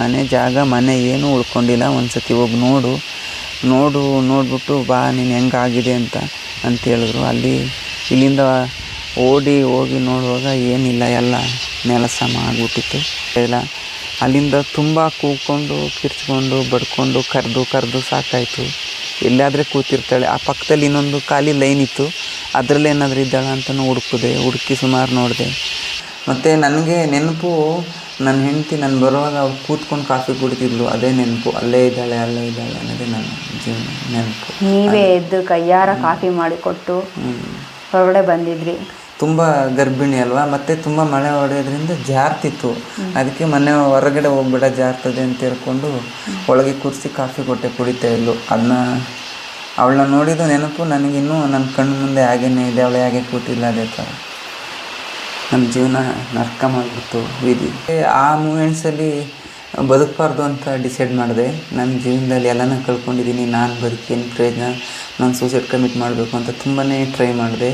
ಮನೆ, ಜಾಗ, ಮನೆ ಏನೂ ಉಳ್ಕೊಂಡಿಲ್ಲ. ಒಂದು ಸತಿ ಹೋಗಿ ನೋಡು. ನೋಡು, ನೋಡಿಬಿಟ್ಟು ಬಾ, ನೀನು ಹೆಂಗಾಗಿದೆ ಅಂತ ಅಂತ ಹೇಳಿದ್ರು. ಅಲ್ಲಿ, ಇಲ್ಲಿಂದ ಓಡಿ ಹೋಗಿ ನೋಡುವಾಗ ಏನಿಲ್ಲ, ಎಲ್ಲ ನೆಲಸಮ ಆಗಿಬಿಟ್ಟಿತ್ತು. ಇಲ್ಲ, ಅಲ್ಲಿಂದ ತುಂಬ ಕೂಕೊಂಡು, ಕಿರ್ಚ್ಕೊಂಡು, ಬಡ್ಕೊಂಡು, ಕರೆದು ಕರೆದು ಸಾಕಾಯಿತು. ಎಲ್ಲಾದರೆ ಕೂತಿರ್ತಾಳೆ. ಆ ಪಕ್ಕದಲ್ಲಿ ಇನ್ನೊಂದು ಖಾಲಿ ಲೈನ್ ಇತ್ತು. ಅದರಲ್ಲಿ ಏನಾದರೂ ಇದ್ದಾಳ ಅಂತಲೂ ಹುಡುಕಿದೆ, ಹುಡುಕಿ ಸುಮಾರು ನೋಡಿದೆ. ಮತ್ತು ನನಗೆ ನೆನಪು ನನ್ನ ಹೆಂಡತಿ ನಾನು ಬರುವಾಗ ಅವ್ಳು ಕೂತ್ಕೊಂಡು ಕಾಫಿ ಕುಡಿತಿದ್ಲು. ಅದೇ ನೆನಪು. ಅಲ್ಲೇ ಇದ್ದಾಳೆ ಅಲ್ಲೇ ಇದ್ದಾಳೆ ಅನ್ನೋದೇ ನನ್ನ ಜೀವನ ನೆನಪು. ನೀವೇ ಎದ್ದು ಕೈಯಾರ ಕಾಫಿ ಮಾಡಿಕೊಟ್ಟು ಹೊರಗಡೆ ಬಂದಿದ್ರಿ. ತುಂಬ ಗರ್ಭಿಣಿ ಅಲ್ವಾ? ಮತ್ತೆ ತುಂಬ ಮಳೆ ಹೊಡೆಯೋದ್ರಿಂದ ಜಾರ್ತಿತ್ತು. ಅದಕ್ಕೆ ಮನೆ ಹೊರಗಡೆ ಹೋಗ್ಬೇಡ ಜಾರ್ತದೆ ಅಂತ ಹೇಳ್ಕೊಂಡು ಒಳಗೆ ಕೂರಿಸಿ ಕಾಫಿ ಕೊಟ್ಟೆ ಕುಡಿತಾ ಇದ್ಲು. ಅದನ್ನ ಅವಳನ್ನ ನೋಡಿದ ನೆನಪು. ನನಗಿನ್ನೂ ನನ್ನ ಕಣ್ಣು ಮುಂದೆ ಹಾಗೇನೇ ಇದೆ. ಅವಳು ಹೇಗೆ ಕೂತಿಲ್ಲ ಅದೇ ಥರ. ನನ್ನ ಜೀವನ ನರ್ಕ ಮಾಡಿಬಿಡ್ತು ವಿಧಿ ಆ ಮೂಮೆಂಟ್ಸಲ್ಲಿ ಬದುಕಬಾರ್ದು ಅಂತ ಡಿಸೈಡ್ ಮಾಡಿದೆ. ನನ್ನ ಜೀವನದಲ್ಲಿ ಎಲ್ಲನ ಕಳ್ಕೊಂಡಿದ್ದೀನಿ. ನಾನು ಬದುಕೇನು ಪ್ರಯೋಜನ, ನಾನು ಸೂಸೈಡ್ ಕಮಿಟ್ ಮಾಡಬೇಕು ಅಂತ ತುಂಬಾ ಟ್ರೈ ಮಾಡಿದೆ.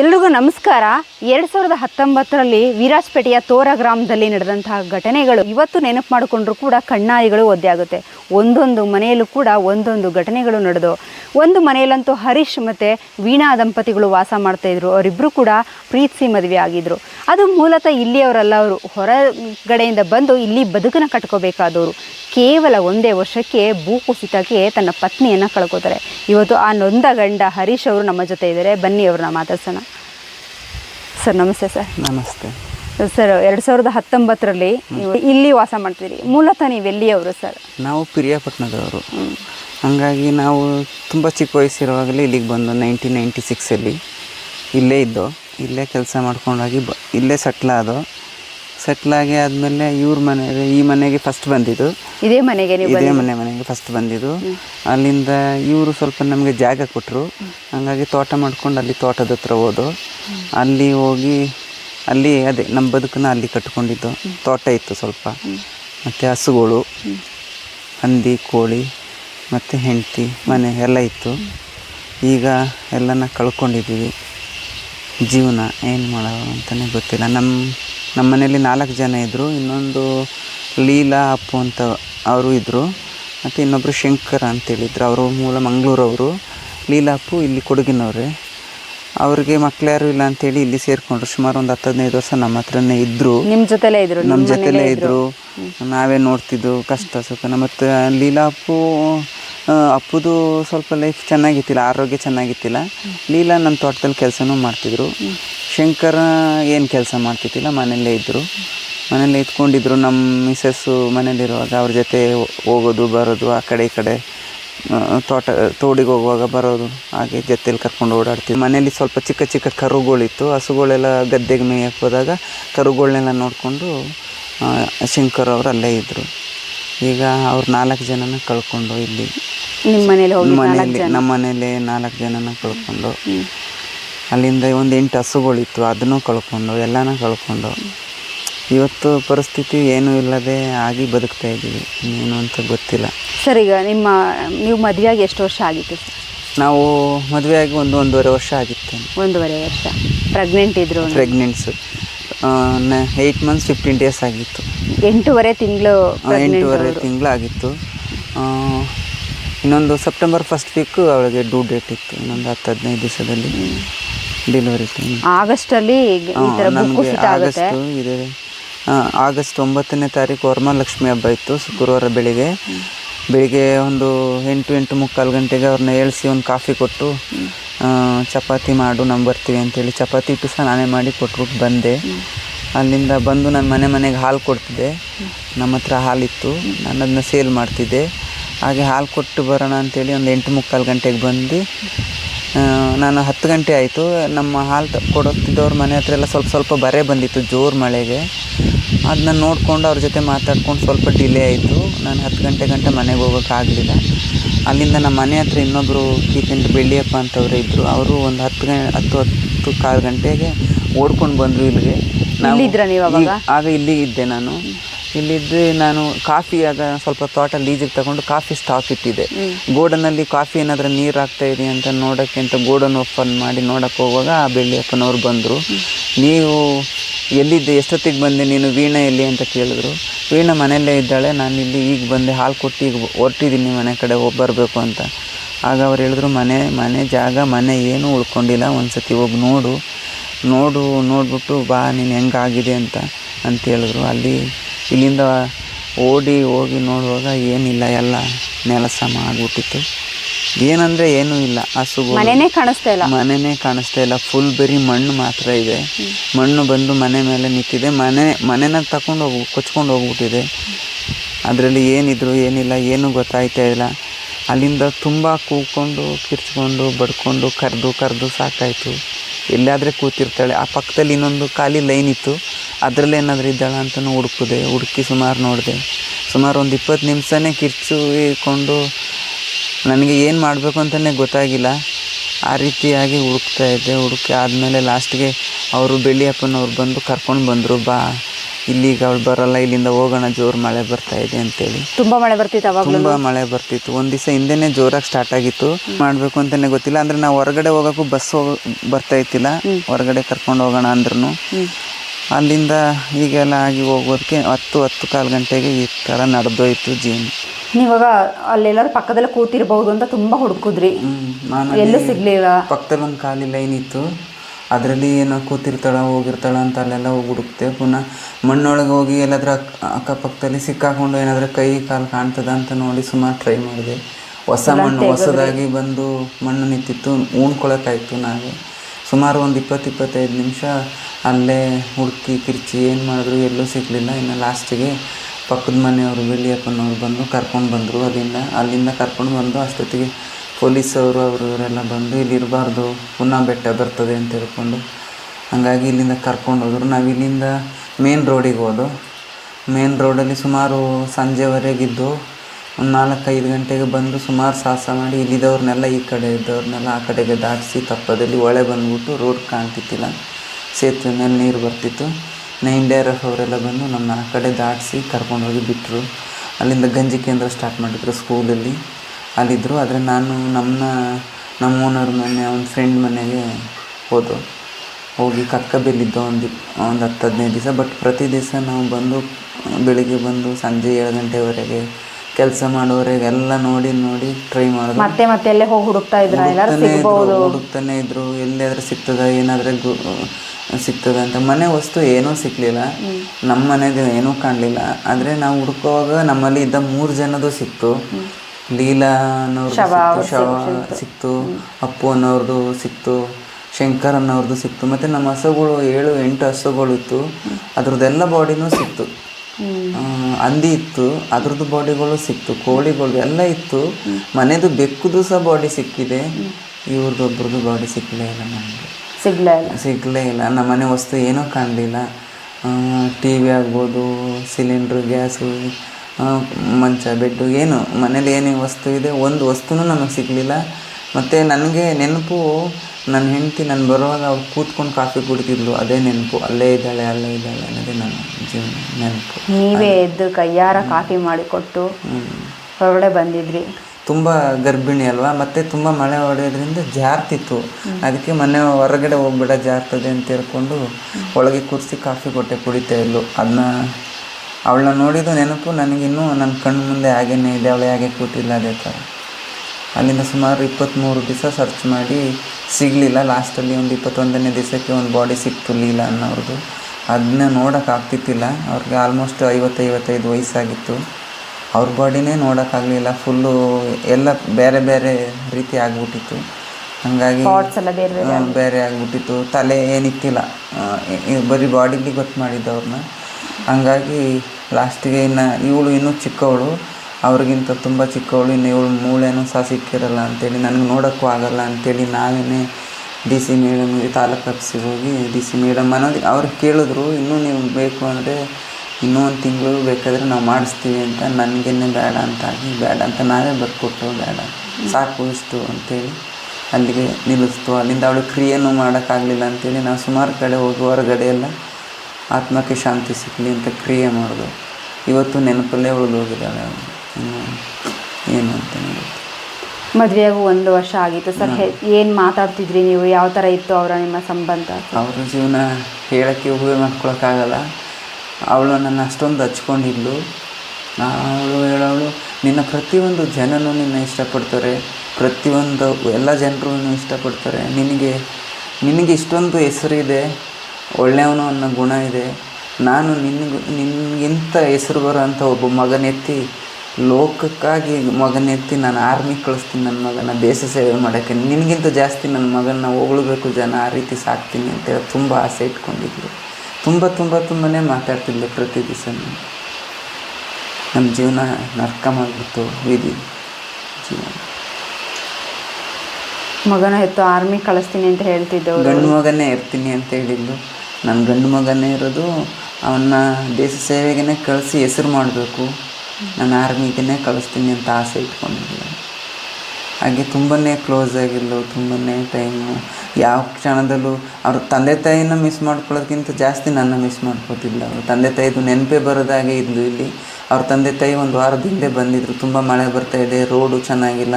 ಎಲ್ರಿಗೂ ನಮಸ್ಕಾರ. ಎರಡು ಸಾವಿರದ ಹತ್ತೊಂಬತ್ತರಲ್ಲಿ ವೀರಾಜ್ಪೇಟೆಯ ತೋರ ಗ್ರಾಮದಲ್ಲಿ ನಡೆದಂತಹ ಘಟನೆಗಳು ಇವತ್ತು ನೆನಪು ಮಾಡಿಕೊಂಡ್ರೂ ಕೂಡ ಕಣ್ಣಾಯಿಗಳು ಒದ್ದೆ ಆಗುತ್ತೆ. ಒಂದೊಂದು ಮನೆಯಲ್ಲೂ ಕೂಡ ಒಂದೊಂದು ಘಟನೆಗಳು ನಡೆದು, ಒಂದು ಮನೆಯಲ್ಲಂತೂ ಹರೀಶ್ ಮತ್ತು ವೀಣಾ ದಂಪತಿಗಳು ವಾಸ ಮಾಡ್ತಾಯಿದ್ರು ಅವರಿಬ್ಬರು ಕೂಡ ಪ್ರೀತಿಸಿ ಮದುವೆ ಆಗಿದ್ದರು ಅದು ಮೂಲತಃ ಇಲ್ಲಿಯವರಲ್ಲ ಅವರು ಹೊರಗಡೆಯಿಂದ ಬಂದು ಇಲ್ಲಿ ಬದುಕನ್ನು ಕಟ್ಕೋಬೇಕಾದವರು. ಕೇವಲ ಒಂದೇ ವರ್ಷಕ್ಕೆ ಭೂಕುಸಿತಕ್ಕೆ ತನ್ನ ಪತ್ನಿಯನ್ನು ಕಳ್ಕೋತಾರೆ. ಇವತ್ತು ಆ ನೊಂದ ಗಂಡ ಹರೀಶ್ ಅವರು ನಮ್ಮ ಜೊತೆ ಇದ್ದಾರೆ. ಬನ್ನಿ ಅವ್ರನ್ನ ಮಾತಾಡ್ಸೋಣ. ಸರ್, ನಮಸ್ತೆ ಸರ್. ನಮಸ್ತೆ. ಸರ್ ಎರಡು ಸಾವಿರದ ಹತ್ತೊಂಬತ್ತರಲ್ಲಿ ನೀವು ಇಲ್ಲಿ ವಾಸ ಮಾಡ್ತೀರಿ ಮೂಲತಃ ನೀವು ಎಲ್ಲಿಯವರು ಸರ್? ನಾವು ಪಿರಿಯಾಪಟ್ಟಣದವರು. ಹಾಗಾಗಿ ನಾವು ತುಂಬ ಚಿಕ್ಕ ವಯಸ್ಸಿರುವಾಗಲೇ ಇಲ್ಲಿಗೆ ಬಂದು ನೈನ್ಟೀನ್ ನೈಂಟಿ ಸಿಕ್ಸಲ್ಲಿ ಇಲ್ಲೇ ಇದ್ದು ಇಲ್ಲೇ ಕೆಲಸ ಮಾಡ್ಕೊಂಡಾಗಿ ಬ ಇಲ್ಲೇ ಸೆಟ್ಲ್ ಆದೋ ಸೆಟ್ಲಾಗಿ ಆದಮೇಲೆ ಇವ್ರ ಮನೆಗೆ ಈ ಮನೆಗೆ ಫಸ್ಟ್ ಬಂದಿದ್ದು. ಇದೇ ಮನೆಗೆ ನೀವು ಇದೇ ಮನೆ ಮನೆಗೆ ಫಸ್ಟ್ ಬಂದಿದ್ದು. ಅಲ್ಲಿಂದ ಇವರು ಸ್ವಲ್ಪ ನಮಗೆ ಜಾಗ ಕೊಟ್ಟರು ಹಾಗಾಗಿ ತೋಟ ಮಾಡ್ಕೊಂಡು ಅಲ್ಲಿ ತೋಟದ ಹತ್ರ ಹೋದು. ಅಲ್ಲಿ ಹೋಗಿ ಅಲ್ಲಿ, ಅದೇ ನಮ್ಮ ಬದುಕನ್ನ ಅಲ್ಲಿ ಕಟ್ಕೊಂಡಿದ್ದು. ತೋಟ ಇತ್ತು ಸ್ವಲ್ಪ. ಮತ್ತು ಹಸುಗಳು, ಹಂದಿ, ಕೋಳಿ, ಮತ್ತು ಹೆಂಡತಿ, ಮನೆ ಎಲ್ಲ ಇತ್ತು. ಈಗ ಎಲ್ಲನ ಕಳ್ಕೊಂಡಿದ್ದೀವಿ. ಜೀವನ ಏನು ಮಾಡೋ ಅಂತಲೇ ಗೊತ್ತಿಲ್ಲ. ನಮ್ಮ ನಮ್ಮ ಮನೇಲಿ ನಾಲ್ಕು ಜನ ಇದ್ದರು ಇನ್ನೊಂದು ಲೀಲಾ ಅಪ್ಪು ಅಂತ ಅವರು ಇದ್ದರು ಮತ್ತು ಇನ್ನೊಬ್ಬರು ಶಂಕರ ಅಂತೇಳಿದ್ರು ಅವರು ಮೂಲ ಮಂಗಳೂರವರು. ಲೀಲಾ ಅಪ್ಪು ಇಲ್ಲಿ ಕೊಡಗಿನವ್ರೆ. ಅವ್ರಿಗೆ ಮಕ್ಳು ಯಾರು ಇಲ್ಲ ಅಂತೇಳಿ ಇಲ್ಲಿ ಸೇರ್ಕೊಂಡ್ರು. ಸುಮಾರು ಒಂದು ಹತ್ತು ಹದಿನೈದು ವರ್ಷ ನಮ್ಮ ಹತ್ರನೇ ಇದ್ರು. ನಿಮ್ಮ ಜೊತೆಲೇ ಇದ್ರು ನಮ್ಮ ಜೊತೆಲೇ ನಾವೇ ನೋಡ್ತಿದ್ದು ಕಷ್ಟ ಸುಖ. ಮತ್ತು ಲೀಲಾ ಅಪ್ಪು ಆ, ಅಪ್ಪುದು ಸ್ವಲ್ಪ ಲೈಫ್ ಚೆನ್ನಾಗಿತ್ತಿಲ್ಲ ಆರೋಗ್ಯ ಚೆನ್ನಾಗಿತ್ತಿಲ್ಲ. ಲೀಲಾ ನನ್ನ ತೋಟದಲ್ಲಿ ಕೆಲಸನೂ ಮಾಡ್ತಿದ್ರು. ಶಂಕರ ಏನು ಕೆಲಸ ಮಾಡ್ತಿದ್ದಿಲ್ಲ ಮನೆಯಲ್ಲೇ ಇದ್ದರು ಮನೇಲಿ ಇದ್ಕೊಂಡಿದ್ರು. ನಮ್ಮ ಮಿಸ್ಸಸ್ಸು ಮನೇಲಿರುವಾಗ ಅವ್ರ ಜೊತೆ ಹೋಗೋದು ಬರೋದು ಆ ಕಡೆ ಈ ಕಡೆ. ತೋಟ ತೋಡಿಗೆ ಹೋಗುವಾಗ ಬರೋದು. ಹಾಗೆ ಜೊತೆಲಿ ಕರ್ಕೊಂಡು ಓಡಾಡ್ತೀವಿ. ಮನೇಲಿ ಸ್ವಲ್ಪ ಚಿಕ್ಕ ಚಿಕ್ಕ ಕರುಗಳಿತ್ತು. ಹಸುಗಳೆಲ್ಲ ಗದ್ದೆಗೆ ಮೇಯಕ್ಕೆ ಹೋದಾಗ ಕರುಗಳನ್ನೆಲ್ಲ ನೋಡಿಕೊಂಡು ಶಂಕರ್ ಅವರು ಅಲ್ಲೇ ಇದ್ದರು ಈಗ ಅವ್ರು ನಾಲ್ಕು ಜನನ ಕಳ್ಕೊಂಡು ಇಲ್ಲಿ. ನಿಮ್ಮ ಮನೇಲಿ ನಮ್ಮ ಮನೇಲಿ ನಾಲ್ಕು ಜನನ ಕಳ್ಕೊಂಡು. ಅಲ್ಲಿಂದ ಒಂದು ಎಂಟು ಹಸುಗಳಿತ್ತು. ಅದನ್ನು ಕಳ್ಕೊಂಡು ಎಲ್ಲನ ಕಳ್ಕೊಂಡು. ಇವತ್ತು ಪರಿಸ್ಥಿತಿ ಏನೂ ಇಲ್ಲದೆ ಆಗಿ ಬದುಕ್ತಾ ಇದ್ದೀವಿ ಏನು ಅಂತ ಗೊತ್ತಿಲ್ಲ. ಸರ್ ಈಗ ನಿಮ್ಮ ನೀವು ಮದುವೆಯಾಗಿ ಎಷ್ಟು ವರ್ಷ ಆಗಿತ್ತು ಸರ್? ನಾವು ಮದುವೆಯಾಗಿ ಒಂದು ಒಂದೂವರೆ ವರ್ಷ ಆಗಿತ್ತು. ಒಂದೂವರೆ ವರ್ಷ. ಪ್ರೆಗ್ನೆಂಟ್ ಇದ್ರು pregnancy eight months fifteen days ಆಗಿತ್ತು. ಎಂಟೂವರೆ ತಿಂಗಳು ಎಂಟೂವರೆ ತಿಂಗಳು ಆಗಿತ್ತು. ಇನ್ನೊಂದು ಸೆಪ್ಟೆಂಬರ್ ಫಸ್ಟ್ ವೀಕು ಅವಳಿಗೆ ಡ್ಯೂ ಡೇಟ್ ಇತ್ತು. ಇನ್ನೊಂದು ಹತ್ತು ಹದಿನೈದು ದಿವಸದಲ್ಲಿ ಡೆಲಿವರಿ ಟೈಮ್ ಆಗಸ್ಟಲ್ಲಿ ಆಗಸ್ಟ್ ಇದೆ. ಆಗಸ್ಟ್ ಒಂಬತ್ತನೇ ತಾರೀಕು ವರಮಹಾಲಕ್ಷ್ಮಿ ಹಬ್ಬ ಇತ್ತು ಶುಕ್ರವಾರ ಬೆಳಿಗ್ಗೆ. ಬೆಳಿಗ್ಗೆ ಒಂದು ಎಂಟು ಎಂಟು ಮುಕ್ಕಾಲು ಗಂಟೆಗೆ ಅವ್ರನ್ನ ಏಳಿಸಿ ಒಂದು ಕಾಫಿ ಕೊಟ್ಟು ಚಪಾತಿ ಮಾಡು ನಾವು ಬರ್ತೀವಿ ಅಂತೇಳಿ ಚಪಾತಿ ಇಟ್ಟು ಸಹ ನಾನೇ ಮಾಡಿ ಕೊಟ್ಬಿಟ್ಟು ಬಂದೆ. ಅಲ್ಲಿಂದ ಬಂದು ನಾನು ಮನೆ ಮನೆಗೆ ಹಾಲು ಕೊಡ್ತಿದ್ದೆ. ನಮ್ಮ ಹತ್ರ ಹಾಲಿತ್ತು. ನಾನು ಅದನ್ನ ಸೇಲ್ ಮಾಡ್ತಿದ್ದೆ. ಹಾಗೆ ಹಾಲು ಕೊಟ್ಟು ಬರೋಣ ಅಂತೇಳಿ ಒಂದು ಎಂಟು ಮುಕ್ಕಾಲು ಗಂಟೆಗೆ ಬಂದು ನಾನು ಹತ್ತು ಗಂಟೆ ಆಯಿತು. ನಮ್ಮ ಹಾಲು ತ ಕೊಡುತ್ತಿದ್ದವ್ರ ಮನೆ ಹತ್ರ ಎಲ್ಲ ಸ್ವಲ್ಪ ಸ್ವಲ್ಪ ಬರೆ ಬಂದಿತ್ತು ಜೋರು ಮಳೆಗೆ. ಅದನ್ನ ನೋಡಿಕೊಂಡು ಅವ್ರ ಜೊತೆ ಮಾತಾಡ್ಕೊಂಡು ಸ್ವಲ್ಪ ಡಿಲೇ ಆಯಿತು. ನಾನು ಹತ್ತು ಗಂಟೆ ಗಂಟೆ ಮನೆಗೆ ಹೋಗೋಕ್ಕಾಗಲಿಲ್ಲ ಅಲ್ಲಿಂದ ನಮ್ಮ ಮನೆ ಹತ್ರ ಇನ್ನೊಬ್ಬರು ಕೀತೆಂಡು ಬೆಳ್ಳಿಯಪ್ಪ ಅಂತವ್ರು ಇದ್ದರು ಅವರು ಒಂದು ಹತ್ತು ಗಂಟೆ ಹತ್ತು ಹತ್ತು ಕಾಲು ಗಂಟೆಗೆ ಓಡ್ಕೊಂಡು ಬಂದರು ಇಲ್ಲಿಗೆ. ನಾನು? ಆಗ ಇಲ್ಲಿ ಇದ್ದೆ ನಾನು. ಇಲ್ಲಿದ್ದು ನಾನು ಕಾಫಿ ಆಗ ಸ್ವಲ್ಪ ತೋಟ ಲೀಜಿಗೆ ತಗೊಂಡು ಕಾಫಿ ಸ್ಟಾಕ್ ಇಟ್ಟಿದ್ದೆ. ಗೋಡನಲ್ಲಿ ಕಾಫಿ ಏನಾದರೂ ನೀರು ಆಗ್ತಾ ಇದೆ ಅಂತ ನೋಡೋಕ್ಕೆ ಅಂತ ಗೋಡನ್ ಓಪನ್ ಮಾಡಿ ನೋಡಕ್ಕೆ ಹೋಗುವಾಗ ಆ ಬೆಳ್ಳಿಯಪ್ಪನವ್ರು ಬಂದರು. ನೀವು ಎಲ್ಲಿದ್ದೆ, ಎಷ್ಟೊತ್ತಿಗೆ ಬಂದೆ, ನೀನು ವೀಣಾ ಎಲ್ಲಿ ಅಂತ ಕೇಳಿದ್ರು. ವೀಣಾ ಮನೆಯಲ್ಲೇ ಇದ್ದಾಳೆ, ನಾನು ಇಲ್ಲಿ ಈಗ ಬಂದೆ, ಹಾಲು ಕೊಟ್ಟು ಈಗ ಹೊರಟಿದ್ದೀನಿ ಮನೆ ಕಡೆ ಹೋಗಿ ಬರಬೇಕು ಅಂತ. ಆಗ ಅವ್ರು ಹೇಳಿದ್ರು, ಮನೆ ಮನೆ ಜಾಗ, ಮನೆ ಏನೂ ಉಳ್ಕೊಂಡಿಲ್ಲ ಒಂದು ಸತಿ ಹೋಗಿ ನೋಡು. ನೋಡು, ನೋಡ್ಬಿಟ್ಟು ಬಾ, ನೀನು ಹೆಂಗಾಗಿದೆ ಅಂತ ಅಂತ ಹೇಳಿದ್ರು. ಅಲ್ಲಿ ಇಲ್ಲಿಂದ ಓಡಿ ಹೋಗಿ ನೋಡುವಾಗ ಏನಿಲ್ಲ ಎಲ್ಲ ನೆಲ ಸಮ ಆಗ್ಬಿಟ್ಟಿತ್ತು ಏನಂದರೆ ಏನೂ ಇಲ್ಲ ಹಸು ಮನೆನೇ ಕಾಣಿಸ್ತಾ ಇಲ್ಲ. ಮನೆನೇ ಕಾಣಿಸ್ತಾ ಇಲ್ಲ ಫುಲ್ ಬರೀ ಮಣ್ಣು ಮಾತ್ರ ಇದೆ. ಮಣ್ಣು ಬಂದು ಮನೆ ಮೇಲೆ ನಿಂತಿದೆ. ಮನೆ ಮನೆನ ತಕೊಂಡು ಹೋಗಿ ಕೊಚ್ಕೊಂಡು ಹೋಗ್ಬಿಟ್ಟಿದೆ. ಅದರಲ್ಲಿ ಏನಿದ್ರು ಏನಿಲ್ಲ ಏನೂ ಗೊತ್ತಾಯ್ತಾ ಇಲ್ಲ. ಅಲ್ಲಿಂದ ತುಂಬ ಕೂಕೊಂಡು ಕಿರ್ಚ್ಕೊಂಡು ಬಡ್ಕೊಂಡು ಕರೆದು ಕರೆದು ಸಾಕಾಯಿತು. ಎಲ್ಲಾದರೆ ಕೂತಿರ್ತಾಳೆ. ಆ ಪಕ್ಕದಲ್ಲಿ ಇನ್ನೊಂದು ಖಾಲಿ ಲೈನ್ ಇತ್ತು. ಅದರಲ್ಲಿ ಏನಾದರೂ ಇದ್ದಾಳ ಅಂತಲೂ ಹುಡುಕಿದೆ ಹುಡುಕಿ ಸುಮಾರು ನೋಡಿದೆ. ಸುಮಾರು ಒಂದು ಇಪ್ಪತ್ತು ನಿಮಿಷನೇ ಕಿರ್ಚು ಇಕ್ಕೊಂಡು ನನಗೆ ಏನು ಮಾಡಬೇಕು ಅಂತಲೇ ಗೊತ್ತಾಗಿಲ್ಲ. ಆ ರೀತಿಯಾಗಿ ಹುಡುಕ್ತಾ ಇದ್ದೆ ಹುಡುಕಿ ಆದಮೇಲೆ ಲಾಸ್ಟ್ಗೆ ಅವರು ಬೆಳ್ಳಿಯಪ್ಪನವ್ರು ಬಂದು ಕರ್ಕೊಂಡು ಬಂದರು ಬಾ ಇಲ್ಲಿಗ ಅವಳು ಬರಲ್ಲ ಇಲ್ಲಿಂದ ಹೋಗೋಣ ಜೋರು ಮಳೆ ಬರ್ತಾ ಇದೆ ಅಂತೇಳಿ. ತುಂಬಾ ಮಳೆ ಬರ್ತಿತ್ತು ಅವಾಗ ತುಂಬ ಮಳೆ ಬರ್ತಿತ್ತು. ಒಂದು ದಿವಸ ಹಿಂದೆನೇ ಜೋರಾಗಿ ಸ್ಟಾರ್ಟ್ ಆಗಿತ್ತು. ಮಾಡಬೇಕು ಅಂತಲೇ ಗೊತ್ತಿಲ್ಲ. ಅಂದರೆ ನಾವು ಹೊರಗಡೆ ಹೋಗೋಕ್ಕೂ ಬಸ್ ಹೋಗ ಬರ್ತಾ ಇತ್ತಿಲ್ಲ. ಹೊರಗಡೆ ಕರ್ಕೊಂಡು ಹೋಗೋಣ ಅಂದ್ರೂ ಅಲ್ಲಿಂದ ಈಗೆಲ್ಲ ಆಗಿ ಹೋಗೋದಕ್ಕೆ ಹತ್ತು ಹತ್ತು ಕಾಲು ಗಂಟೆಗೆ ಈ ಥರ ನಡೆದೋಯ್ತು ಜೀವನ. ನೀವಾಗ ಅಲ್ಲೆಲ್ಲರ ಪಕ್ಕದಲ್ಲೇ ಕೂತಿರ್ಬಹುದು ಅಂತ ತುಂಬಾ ಹುಡುಕಿದ್ರಿ. ನಾನು ಎಲ್ಲೂ ಸಿಗ್ಲಿಲ್ಲ. ಪಕ್ಕದಲ್ಲಿ ಒಂದು ಖಾಲಿ ಲೈನ್ ಇತ್ತು ಅದರಲ್ಲಿ ಏನೋ ಕೂತಿರ್ತಾಳ ಹೋಗಿರ್ತಾಳ ಅಂತ ಅಲ್ಲೆಲ್ಲ ಹೋಗಿ ಹುಡುಕ್ತೆ. ಪುನಃ ಮಣ್ಣೊಳಗೆ ಹೋಗಿ ಎಲ್ಲಾದ್ರೂ ಅಕ್ಕ ಅಕ್ಕಪಕ್ಕದಲ್ಲಿ ಸಿಕ್ಕಾಕೊಂಡು ಏನಾದರೂ ಕೈ ಕಾಲು ಕಾಣ್ತದ ಅಂತ ನೋಡಿ ಸುಮಾರು ಟ್ರೈ ಮಾಡಿದೆ. ಹೊಸ ಮಣ್ಣು ಹೊಸದಾಗಿ ಬಂದು ಮಣ್ಣು ನಿಂತಿತ್ತು ಉಣ್ಕೊಳಕ್ಕಾಯ್ತು ನಾವೇ. ಸುಮಾರು ಒಂದು ಇಪ್ಪತ್ತು ಇಪ್ಪತ್ತೈದು ನಿಮಿಷ ಅಲ್ಲೇ ಹುಡುಕಿ ಕಿರ್ಚಿ ಏನು ಮಾಡಿದ್ರು ಎಲ್ಲೂ ಸಿಗಲಿಲ್ಲ. ಇನ್ನು ಲಾಸ್ಟಿಗೆ ಪಕ್ಕದ ಮನೆಯವರು ಬೆಳ್ಳಿಯಪ್ಪನವ್ರು ಬಂದು ಕರ್ಕೊಂಡು ಬಂದರು. ಅಲ್ಲಿಂದ ಅಲ್ಲಿಂದ ಕರ್ಕೊಂಡು ಬಂದು ಅಷ್ಟೊತ್ತಿಗೆ ಪೊಲೀಸವರು ಅವರು ಇವರೆಲ್ಲ ಬಂದು ಇಲ್ಲಿ ಇರಬಾರ್ದು ಪುನಃ ಬೆಟ್ಟ ಬರ್ತದೆ ಅಂತ ಹೇಳ್ಕೊಂಡು ಹಾಗಾಗಿ ಇಲ್ಲಿಂದ ಕರ್ಕೊಂಡು ಹೋದರು. ನಾವು ಇಲ್ಲಿಂದ ಮೇನ್ ರೋಡಿಗೆ ಹೋದು ಮೇನ್ ರೋಡಲ್ಲಿ ಸುಮಾರು ಸಂಜೆವರೆಗಿದ್ದು ಒಂದು ನಾಲ್ಕೈದು ಗಂಟೆಗೆ ಬಂದು ಸುಮಾರು ಸಾಹಸ ಮಾಡಿ ಇಲ್ಲಿದ್ದವ್ರನ್ನೆಲ್ಲ ಈ ಕಡೆ ಇದ್ದವ್ರನ್ನೆಲ್ಲ ಆ ಕಡೆಗೆ ದಾಟಿಸಿ ತಪ್ಪದಲ್ಲಿ ಒಳೆ ಬಂದ್ಬಿಟ್ಟು ರೋಡ್ ಕಾಣ್ತಿತ್ತಿಲ್ಲ. ಸೇತುವೆ ಮೇಲೆ ನೀರು ಬರ್ತಿತ್ತು. ನೈನ್ ಡೇ ಎಫ್ ಅವರೆಲ್ಲ ಬಂದು ನಮ್ಮ ಆ ಕಡೆ ದಾಟಿಸಿ ಕರ್ಕೊಂಡೋಗಿ ಬಿಟ್ಟರು ಅಲ್ಲಿಂದ ಗಂಜಿ ಕೇಂದ್ರ ಸ್ಟಾರ್ಟ್ ಮಾಡಿದ್ರು ಸ್ಕೂಲಲ್ಲಿ. ಅಲ್ಲಿದ್ದರು ಆದರೆ ನಾನು ನಮ್ಮನ್ನ ನಮ್ಮ ಓನರ್ ಮನೆ ಒಂದು ಫ್ರೆಂಡ್ ಮನೆಗೆ ಹೋದೋ, ಹೋಗಿ ಕಕ್ಕಬೇಲಿದ್ದ ಒಂದು ಒಂದು ಹತ್ತು ಹದಿನೈದು ದಿವಸ. ಬಟ್ ಪ್ರತಿ ದಿವಸ ನಾವು ಬಂದು, ಬೆಳಿಗ್ಗೆ ಬಂದು ಸಂಜೆ ಏಳು ಗಂಟೆವರೆಗೆ ಕೆಲಸ ಮಾಡೋವರೆಗೆ ಎಲ್ಲ ನೋಡಿ ನೋಡಿ ಟ್ರೈ ಮಾಡೋದು. ಮತ್ತೆ ಮತ್ತೆ ಎಲ್ಲೇ ಹೋಗಿ ಹುಡುಕ್ತಾ ಇದ್ರ? ಎಲ್ಲಾರು ಹುಡುಕ್ತಾನೆ ಇದ್ರು ಸಿಗ್ಬಹುದು ಹುಡುಕ್ತಾನೆ ಇದ್ರು. ಎಲ್ಲಿಯಾದ್ರೂ ಸಿಗ್ತದ ಏನಾದ್ರೆ ಗು ಸಿಗ್ತದ ಅಂತ. ಮನೆ ವಸ್ತು ಏನೂ ಸಿಗ್ಲಿಲ್ಲ. ನಮ್ಮ ಮನೆದು ಏನೂ ಕಾಣಲಿಲ್ಲ. ಆದರೆ ನಾವು ಹುಡುಕುವಾಗ ನಮ್ಮಲ್ಲಿ ಇದ್ದ ಮೂರು ಜನದು ಸಿಕ್ತು. ಲೀಲಾ ಅನ್ನೋರು ಸಿಕ್ತು ಶವ ಸಿಕ್ತು ಅಪ್ಪು ಅನ್ನೋರ್ದು ಸಿಕ್ತು ಶಂಕರ್ ಅನ್ನೋರ್ದು ಸಿಕ್ತು. ಮತ್ತು ನಮ್ಮ ಹಸುಗಳು ಏಳು ಎಂಟು ಹಸುಗಳು ಇತ್ತು ಅದ್ರದ್ದೆಲ್ಲ ಬಾಡಿನೂ ಸಿಕ್ತು. ಹಂದಿ ಇತ್ತು ಅದ್ರದ್ದು ಬಾಡಿಗಳು ಸಿಕ್ತು ಕೋಳಿಗಳು ಎಲ್ಲ ಇತ್ತು. ಮನೆದು ಬೆಕ್ಕುದು ಸಹ ಬಾಡಿ ಸಿಕ್ಕಿದೆ. ಇವ್ರದ್ದು ಒಬ್ರದ್ದು ಬಾಡಿ ಸಿಕ್ಕಲೇ ಇಲ್ಲ ನಮಗೆ. ಸಿಗ್ಲೇ ಇಲ್ಲ. ಸಿಗಲೇ ಇಲ್ಲ. ನಮ್ಮ ಮನೆ ವಸ್ತು ಏನೂ ಕಾಣಲಿಲ್ಲ. ಟಿ ವಿ ಆಗ್ಬೋದು ಸಿಲಿಂಡ್ರು ಗ್ಯಾಸು ಮಂಚ ಬೆಡ್ಡು ಏನು ಮನೇಲಿ ಏನೇ ವಸ್ತು ಇದೆ ಒಂದು ವಸ್ತುನೂ ನಮಗೆ ಸಿಗಲಿಲ್ಲ. ಮತ್ತು ನನಗೆ ನೆನಪು ನನ್ನ ಹೆಂಡತಿ ನಾನು ಬರುವಾಗ ಅವ್ರು ಕೂತ್ಕೊಂಡು ಕಾಫಿ ಕುಡಿತಿದ್ಲು. ಅದೇ ನೆನಪು. ಅಲ್ಲೇ ಇದ್ದಾಳೆ ಅಲ್ಲೇ ಇದ್ದಾಳೆ ಅನ್ನೋದೇ ನನ್ನ ಜೀವನ ನೆನಪು. ನೀವೇ ಎದ್ದು ಕೈಯಾರ ಕಾಫಿ ಮಾಡಿಕೊಟ್ಟು ಹೊರಗಡೆ ಬಂದಿದ್ರಿ. ತುಂಬ ಗರ್ಭಿಣಿ ಅಲ್ವಾ? ಮತ್ತೆ ತುಂಬ ಮಳೆ ಹೊಡೆಯೋದ್ರಿಂದ ಜಾರ್ತಿತ್ತು. ಅದಕ್ಕೆ ಮನೆ ಹೊರಗಡೆ ಹೋಗ್ಬೇಡ ಜಾರ್ತದೆ ಅಂತ ಹೇಳ್ಕೊಂಡು ಒಳಗೆ ಕೂರಿಸಿ ಕಾಫಿ ಕೊಟ್ಟೆ ಕುಡಿತಾ ಇದ್ಲು. ಅದನ್ನ ಅವಳನ್ನ ನೋಡಿದ ನೆನಪು. ನನಗಿನ್ನೂ ನನ್ನ ಕಣ್ಣು ಮುಂದೆ ಹಾಗೇನೇ ಇದೆ. ಅವಳು ಹೇಗೆ ಕೂತಿಲ್ಲ ಅದೇ ಥರ. ಅಲ್ಲಿಂದ ಸುಮಾರು ಇಪ್ಪತ್ತ್ಮೂರು ದಿವಸ ಸರ್ಚ್ ಮಾಡಿ ಸಿಗಲಿಲ್ಲ. ಲಾಸ್ಟಲ್ಲಿ ಒಂದು ಇಪ್ಪತ್ತೊಂದನೇ ದಿವಸಕ್ಕೆ ಒಂದು ಬಾಡಿ ಸಿಕ್ತು ಲೀಲಾ ಅನ್ನೋರ್ದು. ಅದನ್ನ ನೋಡೋಕ್ಕಾಗ್ತಿತ್ತಿಲ್ಲ ಅವ್ರಿಗೆ ಆಲ್ಮೋಸ್ಟ್ ಐವತ್ತು ಐವತ್ತೈದು ವಯಸ್ಸಾಗಿತ್ತು. ಅವ್ರ ಬಾಡಿನೇ ನೋಡೋಕ್ಕಾಗಲಿಲ್ಲ ಫುಲ್ಲು ಎಲ್ಲ ಬೇರೆ ಬೇರೆ ರೀತಿ ಆಗಿಬಿಟ್ಟಿತ್ತು. ಹಾಗಾಗಿ ಬೇರೆ ಆಗಿಬಿಟ್ಟಿತ್ತು. ತಲೆ ಏನಿತ್ತಿಲ್ಲ ಬರೀ ಬಾಡಿಲಿ ಗೊತ್ತು ಮಾಡಿದ್ದವ್ರನ್ನ ಹಂಗಾಗಿ ಲಾಸ್ಟಿಗೆ ಇನ್ನು ಇವಳು ಇನ್ನೂ ಚಿಕ್ಕವಳು. ಅವ್ರಿಗಿಂತ ತುಂಬ ಚಿಕ್ಕವಳು, ಇನ್ನು ಇವಳು ಮೂಳೆನೂ ಸಹ ಸಿಕ್ಕಿರಲ್ಲ ಅಂತೇಳಿ ನನಗೆ ನೋಡೋಕ್ಕೂ ಆಗಲ್ಲ ಅಂತೇಳಿ ನಾವೇ ಡಿ ಸಿ ಮೇಡಮ್ಗೆ ತಾಲೂಕು ಆಫೀಸಿಗೆ ಹೋಗಿ ಡಿ ಸಿ ಮೇಡಮ್ ಅನ್ನೋದು ಅವ್ರು ಕೇಳಿದ್ರು, ಇನ್ನೂ ನೀವು ಬೇಕು ಅಂದರೆ ಇನ್ನೂ ಒಂದು ತಿಂಗಳು ಬೇಕಾದರೆ ನಾವು ಮಾಡಿಸ್ತೀವಿ ಅಂತ, ನನಗೇನೆ ಬೇಡ ಅಂತಾಗಿ, ಬೇಡ ಅಂತ ನಾವೇ ಬರ್ಕೊಟ್ಟು ಬೇಡ, ಸಾಕು ಇಷ್ಟು ಅಂತೇಳಿ ಅಲ್ಲಿಗೆ ನಿಲ್ಲಿಸ್ತು. ಅಲ್ಲಿಂದ ಅವಳು ಕ್ರಿಯೆನೂ ಮಾಡೋಕ್ಕಾಗಲಿಲ್ಲ ಅಂತೇಳಿ ನಾವು ಸುಮಾರು ಕಡೆ ಹೋಗಿ ಹೊರಗಡೆ ಎಲ್ಲ ಆತ್ಮಕ್ಕೆ ಶಾಂತಿ ಸಿಗಲಿ ಅಂತ ಕ್ರಿಯೆ ಮಾಡೋದು. ಇವತ್ತು ನೆನಪಲ್ಲೇ ಉಳಿದೋಗಿದ್ದಾಳೆ ಅವಳು. ಏನು ಅಂತ ಮದುವೆಯಾಗೂ ಒಂದು ವರ್ಷ ಆಗಿತ್ತು ಸರ್. ಏನು ಮಾತಾಡ್ತಿದ್ರಿ ನೀವು? ಯಾವ ಥರ ಇತ್ತು ಅವರ ನಿಮ್ಮ ಸಂಬಂಧ? ಅವರ ಜೀವನ ಹೇಳೋಕ್ಕೆ ಊಹೆ ಮಾಡ್ಕೊಳಕ್ಕಾಗಲ್ಲ. ಅವಳು ನನ್ನ ಅಷ್ಟೊಂದು ಹಚ್ಕೊಂಡಿದ್ಲು. ಅವಳು ಹೇಳೋಳು ನಿನ್ನ ಪ್ರತಿಯೊಂದು ಜನನು ನಿನ್ನ ಇಷ್ಟಪಡ್ತಾರೆ. ಪ್ರತಿಯೊಂದು ಎಲ್ಲ ಜನರು ಇಷ್ಟಪಡ್ತಾರೆ. ನಿನಗೆ ನಿನಗೆ ಇಷ್ಟೊಂದು ಹೆಸರಿದೆ ಒಳ್ಳೆಯವನು ಅನ್ನೋ ಗುಣ ಇದೆ. ನಾನು ನಿನಗೂ ನಿನಗಿಂತ ಹೆಸರು ಬರೋ ಅಂಥ ಒಬ್ಬ ಮಗನೆತ್ತಿ ಲೋಕಕ್ಕಾಗಿ ಮಗನೆತ್ತಿ ನಾನು ಆರ್ಮಿ ಕಳಿಸ್ತೀನಿ ನನ್ನ ಮಗನ ದೇಶ ಸೇವೆ ಮಾಡೋಕ್ಕೆ. ನಿನಗಿಂತ ಜಾಸ್ತಿ ನನ್ನ ಮಗನ ಹೊಗಳಬೇಕು ಜನ ಆ ರೀತಿ ಸಾಕ್ತೀನಿ ಅಂತೇಳಿ ತುಂಬ ಆಸೆ ಇಟ್ಕೊಂಡಿದ್ಲು. ತುಂಬ ತುಂಬ ತುಂಬನೇ ಮಾತಾಡ್ತಿದ್ಲು ಪ್ರತಿ ದಿವಸ ನಮ್ಮ ಜೀವನ ನರ್ಕ ಮಾಡಿಬಿಟ್ಟು ವಿಧಿ ಜೀವನ. ಮಗನ ಎತ್ತು ಆರ್ಮಿ ಕಳಿಸ್ತೀನಿ ಅಂತ ಹೇಳ್ತಿದ್ದೆ ಗಂಡು ಮಗನೇ ಇರ್ತೀನಿ ಅಂತ ಹೇಳಿದ್ದು ನನ್ನ ಗಂಡು ಮಗನೇ ಇರೋದು ಅವನ್ನ ದೇಶ ಸೇವೆಗೇ ಕಳಿಸಿ ಹೆಸರು ಮಾಡಬೇಕು. ನಾನು ಆರ್ಮಿಗೆ ಕಳಿಸ್ತೀನಿ ಅಂತ ಆಸೆ ಇಟ್ಕೊಂಡಿದ್ದೀನಿ. ಹಾಗೆ ತುಂಬಾ ಕ್ಲೋಸ್ ಆಗಿಲ್ಲು ತುಂಬಾ ಟೈಮು ಯಾವ ಕ್ಷಣದಲ್ಲೂ ಅವ್ರ ತಂದೆ ತಾಯಿನ ಮಿಸ್ ಮಾಡ್ಕೊಳ್ಳೋದಕ್ಕಿಂತ ಜಾಸ್ತಿ ನನ್ನ ಮಿಸ್ ಮಾಡ್ಕೋತಿದ್ಲು ಅವರು. ತಂದೆ ತಾಯಿದು ನೆನಪೇ ಬರೋದಾಗೆ ಇದ್ಲು ಇಲ್ಲಿ. ಅವ್ರ ತಂದೆ ತಾಯಿ ಒಂದು ವಾರದ ಹಿಂದೆ ಬಂದಿದ್ರು. ತುಂಬ ಮಳೆ ಬರ್ತಾ ಇದೆ ರೋಡು ಚೆನ್ನಾಗಿಲ್ಲ.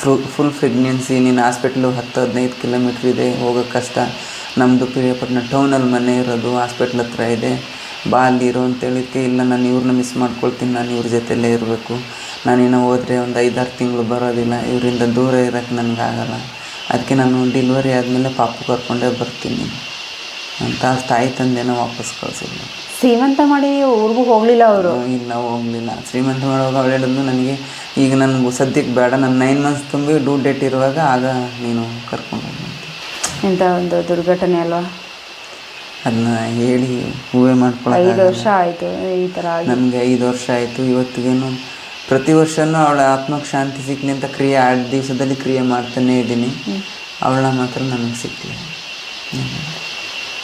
ಫ್ರೂ ಫುಲ್ ಪ್ರೆಗ್ನೆನ್ಸಿ ನೀನು ಹಾಸ್ಪಿಟ್ಲು ಹತ್ತು, ಹದಿನೈದು ಕಿಲೋಮೀಟ್ರ್ ಇದೆ ಹೋಗೋಕ್ಕೆ ಕಷ್ಟ. ನಮ್ಮದು ಪ್ರಿಯಪಟ್ಟಣ ಟೌನಲ್ಲಿ ಮನೆ ಇರೋದು ಹಾಸ್ಪಿಟ್ಲ್ ಹತ್ರ ಇದೆ. ಬಾ ಅಲ್ಲಿರು ಅಂತೇಳಿಕ್ಕೆ ಇಲ್ಲ ನಾನು ಇವ್ರನ್ನ ಮಿಸ್ ಮಾಡ್ಕೊಳ್ತೀನಿ ನಾನು ಇವ್ರ ಜೊತೆಲೇ ಇರಬೇಕು. ನಾನಿನ್ನು ಹೋದರೆ ಒಂದು ಐದಾರು ತಿಂಗಳು ಬರೋದಿಲ್ಲ ಇವರಿಂದ ದೂರ ಇರೋಕ್ಕೆ ನನಗಾಗಲ್ಲ ಅದಕ್ಕೆ ನಾನು ಡೆಲಿವರಿ ಆದಮೇಲೆ ಪಾಪು ಕರ್ಕೊಂಡೇ ಬರ್ತೀನಿ. ಅಂತ ಅವ್ರ ತಾಯಿ ತಂದೆನ ವಾಪಸ್ ಕಳಿಸಿಲ್ಲ ಶ್ರೀಮಂತ ಮಾಡಿ ಊರಿಗೂ ಹೋಗಲಿಲ್ಲ ಅವರು? ಇಲ್ಲ ಹೋಗಲಿಲ್ಲ. ಶ್ರೀಮಂತ ಮಾಡುವಾಗ ಅವಳು ಹೇಳಿದ್ನು ನನಗೆ ಈಗ ನನಗೆ ಸದ್ಯಕ್ಕೆ ಬೇಡ ನಾನು ನೈನ್ ಮಂತ್ಸ್ ತುಂಬಿ ಡ್ಯೂ ಡೇಟ್ ಇರುವಾಗ ಆಗ ನೀನು ಕರ್ಕೊಂಡು. ಇಂಥ ಒಂದು ದುರ್ಘಟನೆ ಅಲ್ವಾ? ಅದನ್ನ ಹೇಳಿ ಹೂವೆ ಐದು ಮಾಡ್ಕೊಳ್ಳೋಕೆ ವರ್ಷ ಆಯಿತು ಈ ಥರ ಆಗಿ. ನನಗೆ ಐದು ವರ್ಷ ಆಯಿತು ಇವತ್ತಿಗೇನು ಪ್ರತಿ ವರ್ಷವೂ ಅವಳ ಆತ್ಮಕ್ಕೆ ಶಾಂತಿ ಸಿಕ್ಕಲಿ ಅಂತ ಕ್ರಿಯೆ ಆರು ದಿವಸದಲ್ಲಿ ಕ್ರಿಯೆ ಮಾಡ್ತಾನೆ ಇದ್ದೀನಿ. ಅವಳ ಮಾತ್ರ ನನಗೆ ಸಿಕ್ಕಲಿ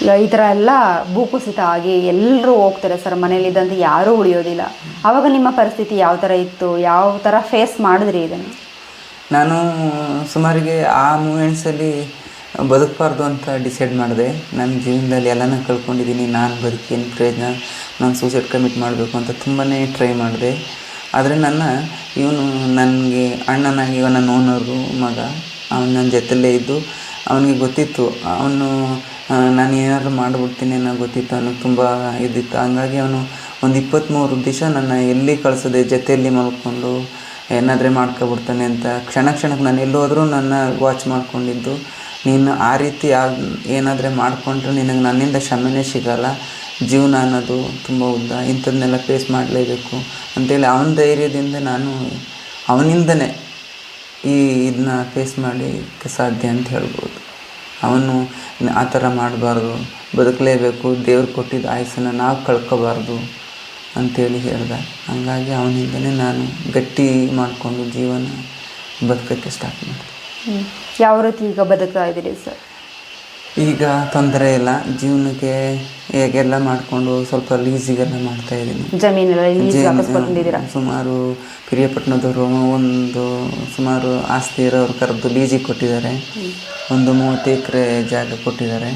ಈಗ ಈ ಥರ ಎಲ್ಲ ಭೂಕುಸಿತ ಆಗಿ ಎಲ್ಲರೂ ಹೋಗ್ತಾರೆ ಸರ್ ಮನೇಲಿದ್ದಂತೆ ಯಾರೂ ಉಳಿಯೋದಿಲ್ಲ. ಆವಾಗ ನಿಮ್ಮ ಪರಿಸ್ಥಿತಿ ಯಾವ ಥರ ಇತ್ತು? ಯಾವ ಥರ ಫೇಸ್ ಮಾಡಿದ್ರಿ ಇದನ್ನು? ನಾನು ಸುಮಾರಿಗೆ ಆ ಮೂಮೆಂಟ್ಸಲ್ಲಿ ಬದುಕಬಾರ್ದು ಅಂತ ಡಿಸೈಡ್ ಮಾಡಿದೆ. ನನ್ನ ಜೀವನದಲ್ಲಿ ಎಲ್ಲನ ಕಳ್ಕೊಂಡಿದ್ದೀನಿ. ನಾನು ಬದುಕೇನು ಪ್ರಯೋಜನ? ನಾನು ಸೂಸೈಡ್ ಕಮಿಟ್ ಮಾಡಬೇಕು ಅಂತ ತುಂಬಾ ಟ್ರೈ ಮಾಡಿದೆ. ಆದರೆ ನನ್ನ, ಇವನು ನನಗೆ ಅಣ್ಣನಾಗಿ ನನ್ನ ಓನರು ಮಗ, ಅವನು ನನ್ನ ಜೊತೆಲೇ ಇದ್ದು, ಅವನಿಗೆ ಗೊತ್ತಿತ್ತು. ಅವನು ನಾನು ಏನಾದರೂ ಮಾಡಿಬಿಡ್ತೀನಿ ಅನ್ನೋ ಗೊತ್ತಿತ್ತು. ಅವನಿಗೆ ತುಂಬ ಇದ್ದಿತ್ತು ಹಂಗಾಗಿ ಅವನು ಒಂದು ಇಪ್ಪತ್ತ್ಮೂರು ದಿವಸ ನನ್ನ ಎಲ್ಲಿ ಕಳಿಸೋದೆ, ಜೊತೆಯಲ್ಲಿ ಮಲ್ಕೊಂಡು, ಏನಾದರೆ ಮಾಡ್ಕೊಬಿಡ್ತಾನೆ ಅಂತ ಕ್ಷಣ ಕ್ಷಣಕ್ಕೆ ನಾನು ಎಲ್ಲೋದ್ರೂ ನನ್ನ ವಾಚ್ ಮಾಡ್ಕೊಂಡಿದ್ದು. ನೀನು ಆ ರೀತಿ ಏನಾದರೆ ಮಾಡಿಕೊಂಡ್ರೆ ನಿನಗೆ ನನ್ನಿಂದ ಕ್ಷಮೆನೇ ಸಿಗಲ್ಲ. ಜೀವನ ಅನ್ನೋದು ತುಂಬ ಉದ್ದ. ಇಂಥದ್ದನ್ನೆಲ್ಲ ಫೇಸ್ ಮಾಡಲೇಬೇಕು. ಅಂತೇಳಿ ಅವನ ಧೈರ್ಯದಿಂದ ನಾನು ಅವನಿಂದನೇ ಈ ಇದನ್ನ ಫೇಸ್ ಮಾಡಲಿಕ್ಕೆ ಸಾಧ್ಯ ಅಂತ ಹೇಳ್ಬೋದು. ಅವನು ಆ ಥರ ಮಾಡಬಾರ್ದು. ಬದುಕಲೇಬೇಕು. ದೇವ್ರು ಕೊಟ್ಟಿದ್ದ ಆಯಸ್ಸನ್ನು ನಾವು ಕಳ್ಕೋಬಾರ್ದು ಅಂತೇಳಿ ಹೇಳ್ದೆ. ಹಂಗಾಗಿ ಅವನಿಂದನೇ ನಾನು ಗಟ್ಟಿ ಮಾಡಿಕೊಂಡು ಜೀವನ ಬದುಕೋಕ್ಕೆ ಸ್ಟಾರ್ಟ್ ಮಾಡಿದೆ. ಯಾವ ರೀತಿ ಈಗ ಬದುಕ್ತಾ ಇದ್ದೀರಿ ಸರ್? ಈಗ ತೊಂದರೆ ಇಲ್ಲ. ಜೀವನಕ್ಕೆ ಹೇಗೆಲ್ಲ ಮಾಡಿಕೊಂಡು ಸ್ವಲ್ಪ ಲೀಸಿಗೆಲ್ಲ ಮಾಡ್ತಾಯಿದ್ದೀನಿ ಜಮೀನೆಲ್ಲ ಲೀಸ್ ಹಾಕಿಸ್ಕೊಂಡಿದ್ದೀರಾ ಸುಮಾರು ಪಿರಿಯಪಟ್ಟಣದವರು ಒಂದು ಸುಮಾರು ಆಸ್ತಿ ಇರೋರು ಕರೆದು ಲೀಸಿಗೆ ಕೊಟ್ಟಿದ್ದಾರೆ. ಒಂದು ಮೂವತ್ತು ಎಕರೆ ಜಾಗ ಕೊಟ್ಟಿದ್ದಾರೆ.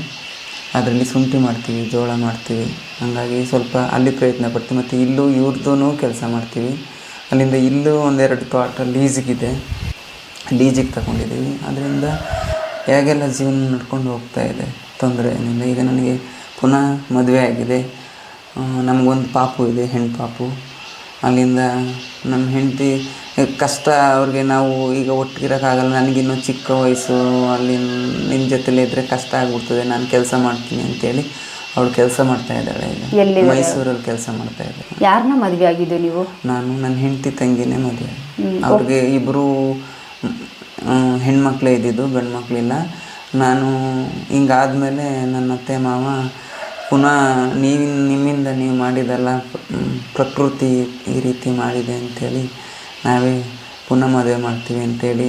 ಅದರಲ್ಲಿ ಶುಂಠಿ ಮಾಡ್ತೀವಿ ಜೋಳ ಮಾಡ್ತೀವಿ. ಹಾಗಾಗಿ ಸ್ವಲ್ಪ ಅಲ್ಲಿ ಪ್ರಯತ್ನ ಪಡ್ತೀವಿ. ಮತ್ತು ಇಲ್ಲೂ ಇವ್ರದ್ದು ಕೆಲಸ ಮಾಡ್ತೀವಿ. ಅಲ್ಲಿಂದ ಇಲ್ಲೂ ಒಂದೆರಡು ತೋಟ ಲೀಸಿಗಿದೆ. ಲೀಜಿಗೆ ತಗೊಂಡಿದ್ದೀವಿ. ಅದರಿಂದ ಹೇಗೆಲ್ಲ ಜೀವನ ನಡ್ಕೊಂಡು ಹೋಗ್ತಾ ಇದೆ? ತೊಂದರೆ ಏನಿಲ್ಲ ಈಗ ನನಗೆ ಪುನಃ ಮದುವೆ ಆಗಿದೆ. ನಮಗೊಂದು ಪಾಪು ಇದೆ ಹೆಣ್ಣು ಪಾಪು. ಅಲ್ಲಿಂದ ನಮ್ಮ ಹೆಂಡತಿ ಕಷ್ಟ ಅವ್ರಿಗೆ ನಾವು ಈಗ ಒಟ್ಟಿಗಿರೋಕ್ಕಾಗಲ್ಲ ನನಗಿನ್ನೂ ಚಿಕ್ಕ ವಯಸ್ಸು ಅಲ್ಲಿ ನಿನ್ನ ಜೊತೆಲೇ ಇದ್ದರೆ ಕಷ್ಟ ಆಗ್ಬಿಡ್ತದೆ. ನಾನು ಕೆಲಸ ಮಾಡ್ತೀನಿ ಅಂತೇಳಿ ಅವಳು ಕೆಲಸ ಮಾಡ್ತಾ ಇದ್ದಾಳೆ ಈಗ. ಮೈಸೂರಲ್ಲಿ ಕೆಲಸ ಮಾಡ್ತಾ ಇದ್ದಾಳೆ. ಯಾರನ್ನ ಮದುವೆ ಆಗಿದ್ದು ನೀವು? ನಾನು ನನ್ನ ಹೆಂಡತಿ ತಂಗಿನೇ ಮದುವೆ. ಅವ್ರಿಗೆ ಇಬ್ಬರು ಹೆಣ್ಮಕ್ಳೇ ಇದ್ದಿದ್ದು ಗಂಡು ಮಕ್ಕಳಿಲ್ಲ ನಾನು ಹಿಂಗಾದ್ಮೇಲೆ ನನ್ನ ಅತ್ತೆ ಮಾವ ಪುನಃ ನೀವು ನಿಮ್ಮಿಂದ ನೀವು ಮಾಡಿದಲ್ಲ ಪ್ರಕೃತಿ ಈ ರೀತಿ ಮಾಡಿದೆ ಅಂಥೇಳಿ ನಾವೇ ಪುನಃ ಮದುವೆ ಮಾಡ್ತೀವಿ ಅಂಥೇಳಿ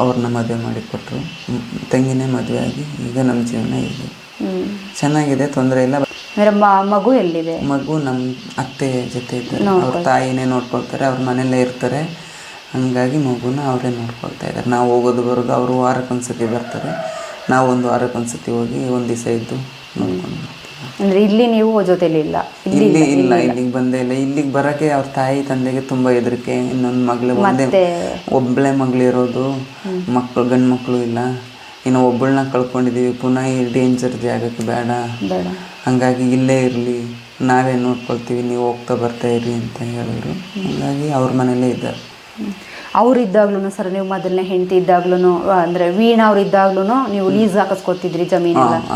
ಅವ್ರನ್ನ ಮದುವೆ ಮಾಡಿಕೊಟ್ರು. ತಂಗಿನೇ ಮದುವೆ ಆಗಿ ಈಗ ನಮ್ಮ ಜೀವನ ಇದೆ ಚೆನ್ನಾಗಿದೆ ತೊಂದರೆ ಇಲ್ಲ. ಮಗು ಎಲ್ಲಿದೆ? ಮಗು ನಮ್ಮ ಅತ್ತೆ ಜೊತೆ ಇದ್ದಾರೆ. ಅವ್ರ ತಾಯಿನೇ ನೋಡ್ಕೊಳ್ತಾರೆ ಅವ್ರ ಮನೆಯಲ್ಲೇ ಇರ್ತಾರೆ. ಹಂಗಾಗಿ ಮಗುನ ಅವರೇ ನೋಡ್ಕೊಳ್ತಾ ಇದ್ದಾರೆ. ನಾವು ಹೋಗೋದು ಬರೋದು ಅವರು ವಾರಕ್ಕೊಂದ್ಸತಿ ಬರ್ತಾರೆ ನಾವು ಒಂದು ವಾರಕ್ಕೊಂದ್ಸತಿ ಹೋಗಿ ಒಂದು ದಿವಸ ಇದ್ದು ನೋಡ್ಕೊಂಡು ಅಂದರೆ ಇಲ್ಲಿ ನೀವು ಜೊತೆಲಿ ಇಲ್ಲ. ಇಲ್ಲಿ ಇಲ್ಲಿ ಇಲ್ಲ ಇಲ್ಲಿಗೆ ಬಂದೇ ಇಲ್ಲ. ಇಲ್ಲಿಗೆ ಬರೋಕ್ಕೆ ಅವ್ರ ತಾಯಿ ತಂದೆಗೆ ತುಂಬ ಹೆದರಿಕೆ. ಇನ್ನೊಂದು ಮಗಳು ಒಂದೇ ಒಬ್ಬಳೇ ಮಗಳಿರೋದು. ಮಕ್ಕಳು ಗಂಡು ಮಕ್ಕಳು ಇಲ್ಲ. ಇನ್ನು ಒಬ್ಬಳನ್ನ ಕಳ್ಕೊಂಡಿದ್ದೀವಿ ಪುನಃ ಈ ಡೇಂಜರ್ ಜಾಗಕ್ಕೆ ಬೇಡ. ಬೇಡ. ಹಂಗಾಗಿ ಇಲ್ಲೇ ಇರಲಿ. ನಾವೇ ನೋಡ್ಕೊಳ್ತೀವಿ. ನೀವು ಹೋಗ್ತಾ ಬರ್ತಾ ಇರಿ ಅಂತ ಹೇಳಿದ್ರು. ಹಂಗಾಗಿ ಅವ್ರ ಮನೇಲೇ ಇದ್ದಾರೆ. ಅವ್ರು ಇದ್ದಾಗ್ಲೂ ಸರ್ ನೀವು ಮೊದಲನೇ ಹೆಂಡತಿ ಇದ್ದಾಗ್ಲೂ ಅಂದ್ರೆ ವೀಣಾ ಅವ್ರು ಇದ್ದಾಗ್ಲೂ ನೀವು ಲೀಸ್ ಹಾಕಿಸ್ಕೊತಿದ್ರಿ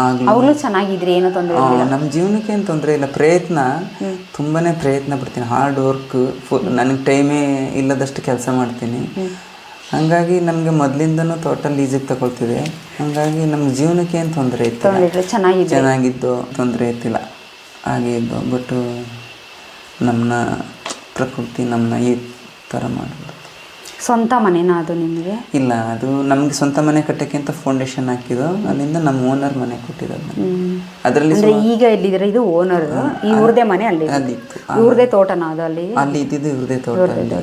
ಆಗ್ಲೂ ಅವ್ರು ಚೆನ್ನಾಗಿದ್ರಿ ಏನೋ ತೊಂದರೆ ನಮ್ಮ ಜೀವನಕ್ಕೆ ಏನು ತೊಂದರೆ ಇಲ್ಲ ಪ್ರಯತ್ನ. ತುಂಬಾನೇ ಪ್ರಯತ್ನ ಪಡ್ತೀನಿ ಹಾರ್ಡ್ ವರ್ಕ್ ನನಗೆ ಟೈಮೇ ಇಲ್ಲದಷ್ಟು ಕೆಲಸ ಮಾಡ್ತೀನಿ. ಹಂಗಾಗಿ ನಮಗೆ ಮೊದಲಿಂದನೂ ತೋಟ ಲೀಸಿಗೆ ತಗೊಳ್ತಿದೆ. ಹಂಗಾಗಿ ನಮ್ಮ ಜೀವನಕ್ಕೆ ಏನು ತೊಂದರೆ ಇತ್ತು ಚೆನ್ನಾಗಿ ಚೆನ್ನಾಗಿದೆ. ಚೆನ್ನಾಗಿದ್ದು ತೊಂದರೆ ಇತ್ತಿಲ್ಲ ಹಾಗೆ ಇದ್ದು ಬಟ್ ನಮ್ಮನ್ನ ಪ್ರಕೃತಿ ನಮ್ಮನ್ನ ಈ ಥರ ಮಾಡಿಬಿಡುತ್ತೆ ಸ್ವಂತ ಮನೆನಾ ಅದು ನಿಮಗೆ? ಇಲ್ಲ ಅದು ನಮಗೆ ಸ್ವಂತ ಮನೆ ಕಟ್ಟಕ್ಕೆ ಅಂತ ಫೌಂಡೇಶನ್ ಹಾಕಿದ್ದು ಅಲ್ಲಿಂದ ನಮ್ಮ ಓನರ್ ಮನೆ ಕೊಟ್ಟಿರೋದು ಅದರಲ್ಲಿ ಅಂದ್ರೆ ಈಗ ಎಲ್ಲಿದ್ರೆ ಇದು ಓನರ್ ಇವ್ರದೇ ಮನೆ ಅಲ್ಲಿ ಅಲ್ಲಿ. ಇವ್ರದೇ ತೋಟನ ಅದು ಅಲ್ಲಿ? ಅಲ್ಲಿ ಇದ್ದಿದ್ದು ಇವ್ರದೇ ತೋಟ ಅಲ್ಲಿ.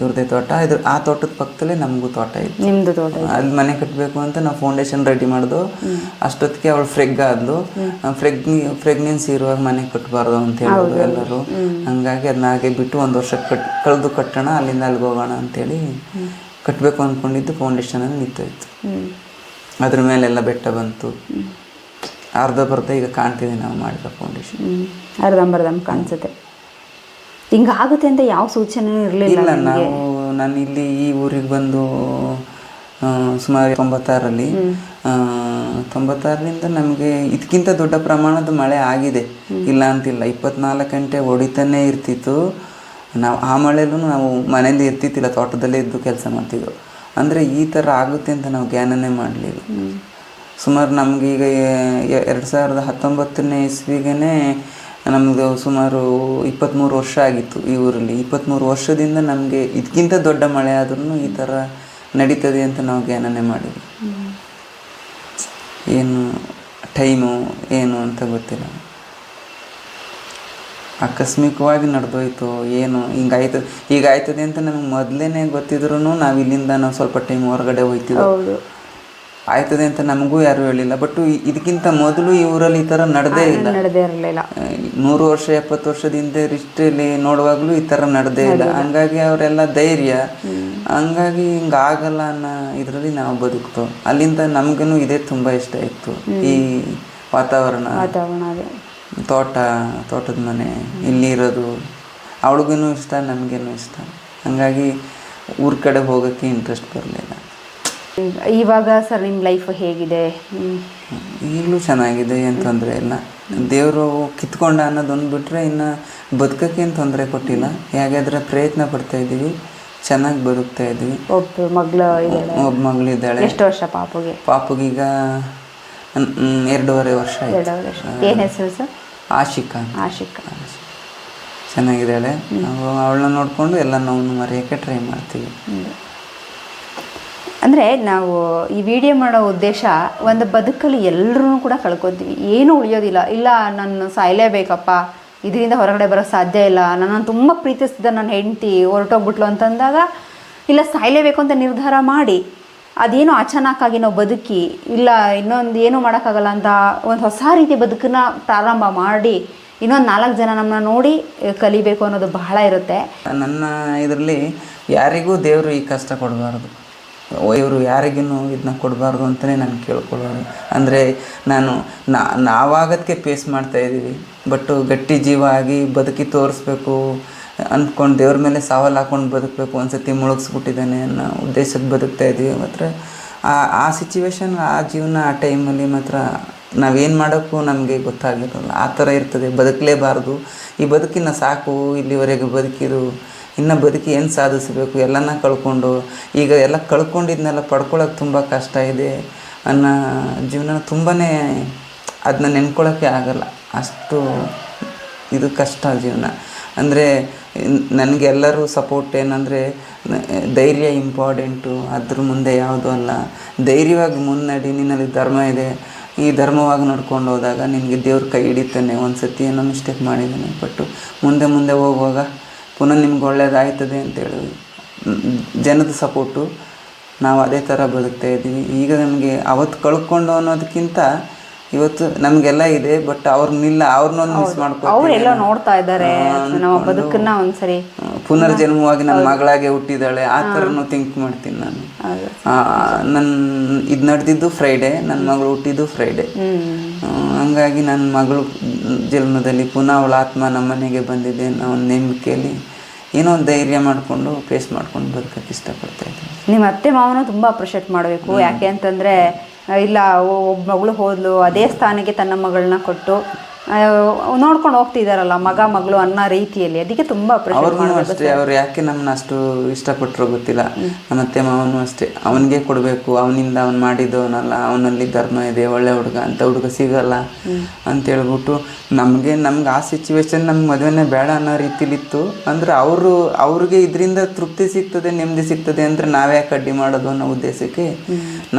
ಇವ್ರದೇ ತೋಟ. ಇದ್ರ ಆ ತೋಟದ ಪಕ್ಕದಲ್ಲೇ ನಮಗೂ ತೋಟ ಇತ್ತು. ನಿಮ್ದು ತೋಟ ಅಲ್ಲಿ ಮನೆ ಕಟ್ಟಬೇಕು ಅಂತ ನಾವು ಫೌಂಡೇಶನ್ ರೆಡಿ ಮಾಡಿದ್ವು ಅಷ್ಟೊತ್ತಿಗೆ ಅವಳು ಫ್ರೆಗ್ ಆದ್ಲು. ಫ್ರೆಗ್ ಪ್ರೆಗ್ನೆನ್ಸಿ ಇರುವಾಗ ಮನೆ ಕಟ್ಟಬಾರ್ದು ಅಂತ ಹೇಳಿದ್ರು ಎಲ್ಲರೂ. ಹಂಗಾಗಿ ಅದನ್ನ ಹಾಗೆ ಬಿಟ್ಟು ಒಂದು ವರ್ಷ ಕಟ್ ಕಳೆದು ಕಟ್ಟೋಣ ಅಲ್ಲಿಂದ ಅಲ್ಲಿಗೆ ಹೋಗೋಣ ಅಂತೇಳಿ ಕಟ್ಟಬೇಕು ಅಂದ್ಕೊಂಡಿದ್ದು ಫೌಂಡೇಶನಲ್ಲಿ ನಿಂತೋಯ್ತು. ಅದ್ರ ಮೇಲೆಲ್ಲ ಬೆಟ್ಟ ಬಂತು. ಅರ್ಧ ಬರ್ಧ ಈಗ ಕಾಣ್ತಿದೆ ನಾವು ಮಾಡಿದ ಫೌಂಡೇಶನ್ ಅರ್ಧಂಬರ್ಧ ಕಾಣಿಸುತ್ತೆ. ಹಿಂಗಾಗುತ್ತೆ ಅಂತ ಯಾವ ಸೂಚನೆ ಇರಲಿಲ್ಲ ಇಲ್ಲ ನಾವು ನಾನು ಇಲ್ಲಿ ಈ ಊರಿಗೆ ಬಂದು ಆ, ಸುಮಾರು ತೊಂಬತ್ತಾರರಲ್ಲಿ ಆ, ತೊಂಬತ್ತಾರರಿಂದ ನಮಗೆ ಇದಕ್ಕಿಂತ ದೊಡ್ಡ ಪ್ರಮಾಣದ ಮಳೆ ಆಗಿದೆ. ಇಲ್ಲ ಅಂತಿಲ್ಲ ಇಪ್ಪತ್ನಾಲ್ಕು ಗಂಟೆ ಹೊಡಿತಾನೇ ಇರ್ತಿತ್ತು. ನಾವು ಆ ಮಳೆಲೂ ನಾವು ಮನೆಯಲ್ಲಿ ಇರ್ತಿತ್ತಿಲ್ಲ ತೋಟದಲ್ಲೇ ಇದ್ದು ಕೆಲಸ ಮಾಡ್ತಿದ್ವು ಅಂದರೆ ಈ ಥರ ಆಗುತ್ತೆ ಅಂತ ನಾವು ಜ್ಞಾನನೇ ಮಾಡಲಿಲ್ಲ. ಸುಮಾರು ನಮ್ಗೆ ಈಗ ಎರಡು ಸಾವಿರದ ಹತ್ತೊಂಬತ್ತನೇ ಇಸ್ವಿಗೆ ನಮ್ಮದು ಸುಮಾರು ಇಪ್ಪತ್ತ್ಮೂರು ವರ್ಷ ಆಗಿತ್ತು ಈ ಊರಲ್ಲಿ. ಇಪ್ಪತ್ತ್ಮೂರು ವರ್ಷದಿಂದ ನಮಗೆ ಇದಕ್ಕಿಂತ ದೊಡ್ಡ ಮಳೆ ಆದ್ರೂ ಈ ಥರ ನಡೀತದೆ ಅಂತ ನಾವು ಜ್ಞಾನನೇ ಮಾಡಿದ್ವಿ. ಏನು ಟೈಮು ಏನು ಅಂತ ಗೊತ್ತಿಲ್ಲ. ಆಕಸ್ಮಿಕವಾಗಿ ನಡೆದೋಯ್ತು, ಏನು ಹಿಂಗಾಯ್ತು ಈಗ ಆಯ್ತದೆ ಅಂತ ನಮಗೆ ಮೊದಲೇ ಗೊತ್ತಿದ್ರು ನಾವು ಇಲ್ಲಿಂದ ನಾವು ಸ್ವಲ್ಪ ಟೈಮ್ ಹೊರಗಡೆ ಹೋಯ್ತೀವಿ ಆಯ್ತದೆ ಅಂತ ನಮಗೂ ಯಾರು ಹೇಳಿಲ್ಲ. ಬಟ್ ಇದಕ್ಕಿಂತ ಮೊದಲು ಇವರಲ್ಲಿ ಊರಲ್ಲಿ ಈ ತರ ನಡೆದೇ ಇಲ್ಲ. ನಡೆದೇ ಇರಲಿಲ್ಲ. ನೂರು ವರ್ಷ ಎಪ್ಪತ್ತು ವರ್ಷದಿಂದ ಹಿಸ್ಟ್ರಿಲಿ ನೋಡುವಾಗಲೂ ಈ ತರ ನಡೆದೇ ಇಲ್ಲ. ಹಂಗಾಗಿ ಅವರೆಲ್ಲ ಧೈರ್ಯ. ಹಂಗಾಗಿ ಹಿಂಗಾಗಲ್ಲ ಅನ್ನೋ ಇದರಲ್ಲಿ ನಾವು ಬದುಕ್ತು ಅಲ್ಲಿಂದ ನಮಗೂ ಇದೇ ತುಂಬಾ ಇಷ್ಟ ಇತ್ತು. ಈ ವಾತಾವರಣ. ವಾತಾವರಣ ತೋಟ ತೋಟದ ಮನೆ ಇಲ್ಲಿ ಇರೋದು. ಅವಳಿಗೂ ಇಷ್ಟ ನಮಗೇನು ಇಷ್ಟ. ಹಂಗಾಗಿ ಊರ ಕಡೆ ಹೋಗೋಕ್ಕೆ ಇಂಟ್ರೆಸ್ಟ್ ಬರಲಿಲ್ಲ. ಇವಾಗ ಸರ್ ನಿಮ್ಮ ಲೈಫ್ ಹೇಗಿದೆ. ಈಗಲೂ ಚೆನ್ನಾಗಿದೆ ಏನು ತೊಂದರೆ ಇಲ್ಲ. ದೇವರು ಕಿತ್ಕೊಂಡ ಅನ್ನೋದೊಂದು ಬಿಟ್ಟರೆ ಇನ್ನು ಬದುಕೋಕ್ಕೇನು ತೊಂದರೆ ಕೊಟ್ಟಿಲ್ಲ. ಹೇಗಾದ್ರೆ ಪ್ರಯತ್ನ ಪಡ್ತಾ ಇದ್ದೀವಿ ಚೆನ್ನಾಗಿ ಬದುಕ್ತಾ ಇದ್ದೀವಿ. ಒಬ್ಬ ಮಗಳು ಒಬ್ಬ ಮಗಳಿದ್ದಾಳೆ ಎಷ್ಟು ವರ್ಷ ಪಾಪುಗೆ? ಪಾಪುಗೀಗ ಎರಡೂವರೆ ವರ್ಷ ಏನು ಹೆಸರು ಸರ್? ಆಶಿಕಾ ಆಶಿಕಾ. ಚೆನ್ನಾಗಿದ್ದಾಳೆ. ನಾವು ಅವಳನ್ನ ನೋಡಿಕೊಂಡು ಎಲ್ಲ ನಾವು ಮರೆಯೋಕ್ಕೆ ಟ್ರೈ ಮಾಡ್ತೀವಿ. ಅಂದರೆ ನಾವು ಈ ವಿಡಿಯೋ ಮಾಡೋ ಉದ್ದೇಶ ಒಂದು ಬದುಕಲ್ಲಿ ಎಲ್ಲರೂ ಕೂಡ ಕಳ್ಕೊತೀವಿ. ಏನೂ ಉಳಿಯೋದಿಲ್ಲ. ಇಲ್ಲ, ನಾನು ಸಾಯಲೇಬೇಕಪ್ಪ ಇದರಿಂದ ಹೊರಗಡೆ ಬರೋಕ್ಕೆ ಸಾಧ್ಯ ಇಲ್ಲ. ನನ್ನನ್ನು ತುಂಬ ಪ್ರೀತಿಸ್ತಿದ್ದ ನನ್ನ ಹೆಂಡತಿ ಹೊರಟೋಗ್ಬಿಟ್ಲು ಅಂತಂದಾಗ, ಇಲ್ಲ ಸಾಯಲೇಬೇಕು ಅಂತ ನಿರ್ಧಾರ ಮಾಡಿ. ಅದೇನೋ ಅಚಾನಕ್ಕಾಗಿ ನಾವು ಬದುಕಿ, ಇಲ್ಲ, ಇನ್ನೊಂದು ಏನೂ ಮಾಡೋಕ್ಕಾಗಲ್ಲ ಅಂತ ಒಂದು ಹೊಸ ರೀತಿ ಬದುಕನ್ನ ಪ್ರಾರಂಭ ಮಾಡಿ, ಇನ್ನೊಂದು ನಾಲ್ಕು ಜನ ನಮ್ಮನ್ನ ನೋಡಿ ಕಲಿಬೇಕು ಅನ್ನೋದು ಬಹಳ ಇರುತ್ತೆ. ನನ್ನ ಇದರಲ್ಲಿ ಯಾರಿಗೂ ದೇವರು ಈ ಕಷ್ಟ ಕೊಡಬಾರ್ದು. ಇವರು ಯಾರಿಗೂ ಇದನ್ನ ಕೊಡಬಾರ್ದು ಅಂತಲೇ ನಾನು ಕೇಳ್ಕೊಳ್ಳೋದು. ಅಂದರೆ ನಾನು ನಾವಾಗದಕ್ಕೆ ಫೇಸ್ ಮಾಡ್ತಾ ಬಟ್ಟು ಬಟ್ ಗಟ್ಟಿ ಜೀವ ಆಗಿ ಬದುಕಿ ತೋರಿಸ್ಬೇಕು ಅಂದ್ಕೊಂಡು ದೇವ್ರ ಮೇಲೆ ಸಾವಲ್ಲಿ ಹಾಕೊಂಡು ಬದುಕಬೇಕು, ಒಂದ್ಸತಿ ಮುಳುಗಿಸ್ಬಿಟ್ಟಿದ್ದಾನೆ ಅನ್ನೋ ಉದ್ದೇಶಕ್ಕೆ ಬದುಕ್ತಾ ಇದ್ದೀವಿ. ಮಾತ್ರ ಆ ಆ ಸಿಚುವೇಶನ್ ಆ ಜೀವನ ಆ ಟೈಮಲ್ಲಿ ಮಾತ್ರ ನಾವೇನು ಮಾಡೋಕ್ಕೂ ನಮಗೆ ಗೊತ್ತಾಗಿರಲ್ಲ. ಆ ಥರ ಇರ್ತದೆ. ಬದುಕಲೇಬಾರ್ದು. ಈ ಬದುಕಿನ ಸಾಕು, ಇಲ್ಲಿವರೆಗೆ ಬದುಕಿರು ಇನ್ನು ಬದುಕಿ ಏನು ಸಾಧಿಸಬೇಕು? ಎಲ್ಲನ ಕಳ್ಕೊಂಡು, ಈಗ ಎಲ್ಲ ಕಳ್ಕೊಂಡಿದ್ನೆಲ್ಲ ಪಡ್ಕೊಳ್ಳೋಕೆ ತುಂಬ ಕಷ್ಟ ಇದೆ ಅನ್ನೋ ಜೀವನ ತುಂಬಾ ಅದನ್ನ ನೆನ್ಕೊಳ್ಳೋಕ್ಕೆ ಆಗಲ್ಲ. ಅಷ್ಟು ಇದು ಕಷ್ಟ ಜೀವನ. ಅಂದರೆ ನನಗೆ ಎಲ್ಲರೂ ಸಪೋರ್ಟ್ ಏನಂದರೆ ಧೈರ್ಯ ಇಂಪಾರ್ಟೆಂಟು ಅದ್ರ ಮುಂದೆ ಯಾವುದೂ ಅಲ್ಲ. ಧೈರ್ಯವಾಗಿ ಮುನ್ನಡಿ, ನಿನ್ನಲ್ಲಿ ಧರ್ಮ ಇದೆ. ಈ ಧರ್ಮವಾಗಿ ನಡ್ಕೊಂಡು ಹೋದಾಗ ನಿನಗೆ ದೇವ್ರ ಕೈ ಹಿಡಿತಾನೆ. ಒಂದು ಸತಿ ಏನೋ ಮಿಸ್ಟೇಕ್ ಮಾಡಿದ್ದಾನೆ. ಬಟ್ಟು ಮುಂದೆ ಮುಂದೆ ಹೋಗುವಾಗ ಪುನಃ ನಿಮ್ಗೆ ಒಳ್ಳೇದಾಯ್ತದೆ ಅಂತೇಳಿ ಜನದ ಸಪೋರ್ಟು ನಾವು ಅದೇ ಥರ ಬದುಕ್ತಾ ಇದ್ದೀವಿ. ಈಗ ನಮಗೆ ಅವತ್ತು ಕಳ್ಕೊಂಡು ಅನ್ನೋದಕ್ಕಿಂತ ಇವತ್ತು ನಮಗೆಲ್ಲ ಇದೆ ಬಟ್ ಅವ್ರನ್ನಿಲ್ಲ ಅವ್ರನ್ನೊಂದು ಮಿಸ್ ಮಾಡ್ಕೊ ಅವರೆಲ್ಲೋ ನೋಡ್ತಾ ಇದ್ದಾರೆ ನಮ್ಮ ಬದುಕನ್ನ ಒಂದ್ಸರಿ ಪುನರ್ಜನ್ಮವಾಗಿ ನನ್ನ ಮಗಳಾಗೆ ಹುಟ್ಟಿದಾಳೆ ಆ ಥರನೂ ಥಿಂಕ್ ಮಾಡ್ತೀನಿ ನಾನು. ನನ್ನ ಇದು ನಡೆದಿದ್ದು ಫ್ರೈಡೆ ನನ್ನ ಮಗಳು ಹುಟ್ಟಿದ್ದು ಫ್ರೈಡೆ ಹಂಗಾಗಿ ನನ್ನ ಮಗಳು ಜನ್ಮದಲ್ಲಿ ಪುನಃ ಅವಳ ಆತ್ಮ ನಮ್ಮ ಮನೆಗೆ ಬಂದಿದೆ ಅನ್ನೋ ಒಂದು ನಂಬಿಕೆಯಲ್ಲಿ ಏನೋ ಒಂದು ಧೈರ್ಯ ಮಾಡಿಕೊಂಡು ಫೇಸ್ ಮಾಡ್ಕೊಂಡು ಬದುಕಕ್ಕೆ ಇಷ್ಟಪಡ್ತಾ ಇದ್ದೀನಿ. ನಿಮ್ಮ ಅತ್ತೆ ಮಾವನ ತುಂಬ ಅಪ್ರಿಷಿಯೇಟ್ ಮಾಡಬೇಕು. ಯಾಕೆ ಅಂತಂದರೆ ಇಲ್ಲ ಒಬ್ಬ ಮಗಳು ಹೋದಲು ಅದೇ ಸ್ಥಾನಕ್ಕೆ ತನ್ನ ಮಗಳನ್ನ ಕೊಟ್ಟು ನೋಡ್ಕೊಂಡು ಹೋಗ್ತಿದಾರಲ್ಲ ಮಗ ಮಗಳು ಅನ್ನೋ ರೀತಿಯಲ್ಲಿ. ಅದಕ್ಕೆ ತುಂಬ ಅವ್ರಿಗೂ ಅಷ್ಟೇ ಅವ್ರು ಯಾಕೆ ನಮ್ಮನ್ನ ಅಷ್ಟು ಇಷ್ಟಪಟ್ಟರು ಗೊತ್ತಿಲ್ಲ. ನಮ್ಮ ಅತ್ತೆ ಮಾವನು ಅಷ್ಟೇ. ಅವನಿಗೆ ಕೊಡಬೇಕು ಅವನಿಂದ ಅವ್ನು ಮಾಡಿದವನಲ್ಲ ಅವನಲ್ಲಿ ಧರ್ಮ ಇದೆ ಒಳ್ಳೆ ಹುಡುಗ ಅಂತ ಹುಡುಗ ಸಿಗಲ್ಲ ಅಂತ ಹೇಳ್ಬಿಟ್ಟು ನಮಗೆ ನಮ್ಗೆ ಆ ಸಿಚುವೇಶನ್ ನಮ್ಗೆ ಮದುವೆನೇ ಬೇಡ ಅನ್ನೋ ರೀತಿಲಿತ್ತು. ಅಂದ್ರೆ ಅವರು ಅವ್ರಿಗೆ ಇದರಿಂದ ತೃಪ್ತಿ ಸಿಗ್ತದೆ ನೆಮ್ಮದಿ ಸಿಗ್ತದೆ ಅಂದರೆ ನಾವ್ಯಾಕೆ ಅಡ್ಡಿ ಮಾಡೋದು ಅನ್ನೋ ಉದ್ದೇಶಕ್ಕೆ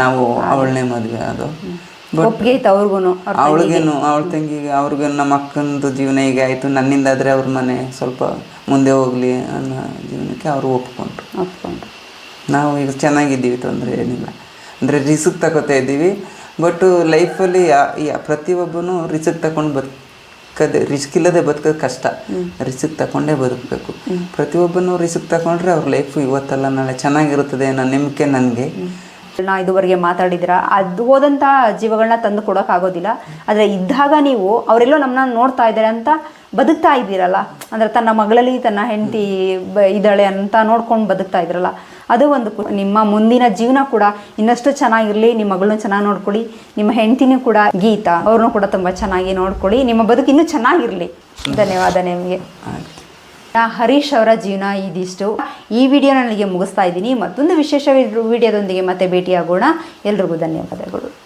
ನಾವು ಅವಳನೇ ಮದುವೆ ಅದು ಒಪ್ಪಿಗೆ ಅವ್ರಿಗೂ ಅವಳಿಗೇನು ಅವಳ ತಂಗಿಗೆ ಅವ್ರಿಗೆ ನಮ್ಮ ಅಕ್ಕಂದು ಜೀವನ ಈಗ ಆಯಿತು ನನ್ನಿಂದಾದರೆ ಅವ್ರ ಮನೆ ಸ್ವಲ್ಪ ಮುಂದೆ ಹೋಗಲಿ ಅನ್ನೋ ಜೀವನಕ್ಕೆ ಅವರು ಒಪ್ಕೊಂಡ್ರು. ಒಪ್ಕೊಂಡ್ರು. ನಾವು ಈಗ ಚೆನ್ನಾಗಿದ್ದೀವಿ ತೊಂದರೆ ಏನಿಲ್ಲ. ಅಂದರೆ ರಿಸ್ಕ್ ತಗೋತಾ ಇದ್ದೀವಿ ಬಟ್ ಲೈಫಲ್ಲಿ ಪ್ರತಿಯೊಬ್ಬನು ರಿಸ್ಕ್ ತಗೊಂಡು ಬದುಕದೆ ರಿಸ್ಕ್ ಇಲ್ಲದೆ ಬದುಕೋದು ಕಷ್ಟ. ರಿಸ್ಕ್ ತಗೊಂಡೇ ಬದುಕಬೇಕು. ಪ್ರತಿಯೊಬ್ಬನು ರಿಸ್ಕ್ ತಗೊಂಡ್ರೆ ಅವ್ರ ಲೈಫು ಇವತ್ತಲ್ಲ ನಾಳೆ ಚೆನ್ನಾಗಿರುತ್ತದೆ ಅನ್ನೋ ನಂಬಿಕೆ ನನಗೆ. ನಾ ಇದುವರೆಗೆ ಮಾತಾಡಿದ್ರ ಅದು ಹೋದಂಥ ಜೀವಗಳನ್ನ ತಂದು ಕೊಡೋಕ್ಕಾಗೋದಿಲ್ಲ. ಆದರೆ ಇದ್ದಾಗ ನೀವು ಅವರೆಲ್ಲೋ ನಮ್ಮನ್ನ ನೋಡ್ತಾ ಇದ್ದಾರೆ ಅಂತ ಬದುಕ್ತಾ ಇದ್ದೀರಲ್ಲ. ಅಂದ್ರೆ ತನ್ನ ಮಗಳಲ್ಲಿ ತನ್ನ ಹೆಂಡತಿ ಇದ್ದಾಳೆ ಅಂತ ನೋಡ್ಕೊಂಡು ಬದುಕ್ತಾ ಇದ್ರಲ್ಲ. ಅದು ಒಂದು ನಿಮ್ಮ ಮುಂದಿನ ಜೀವನ ಕೂಡ ಇನ್ನಷ್ಟು ಚೆನ್ನಾಗಿರಲಿ, ನಿಮ್ಮ ಮಗಳನ್ನ ಚೆನ್ನಾಗಿ ನೋಡ್ಕೊಳ್ಳಿ, ನಿಮ್ಮ ಹೆಂಡತಿನೂ ಕೂಡ ಗೀತಾ, ಅವ್ರನ್ನೂ ಕೂಡ ತುಂಬಾ ಚೆನ್ನಾಗಿ ನೋಡ್ಕೊಳ್ಳಿ, ನಿಮ್ಮ ಬದುಕು ಇನ್ನೂ ಚೆನ್ನಾಗಿರಲಿ. ಧನ್ಯವಾದ ನಿಮಗೆ. ಹರೀಶ್ ಅವರ ಜೀವನ ಇದಿಷ್ಟು. ಈ ವಿಡಿಯೋ ನನಗೆ ಮುಗಿಸ್ತಾ ಇದ್ದೀನಿ. ಮತ್ತೊಂದು ವಿಶೇಷ ವಿಡಿಯೋದೊಂದಿಗೆ ಮತ್ತೆ ಭೇಟಿಯಾಗೋಣ. ಎಲ್ರಿಗೂ ಧನ್ಯವಾದಗಳು.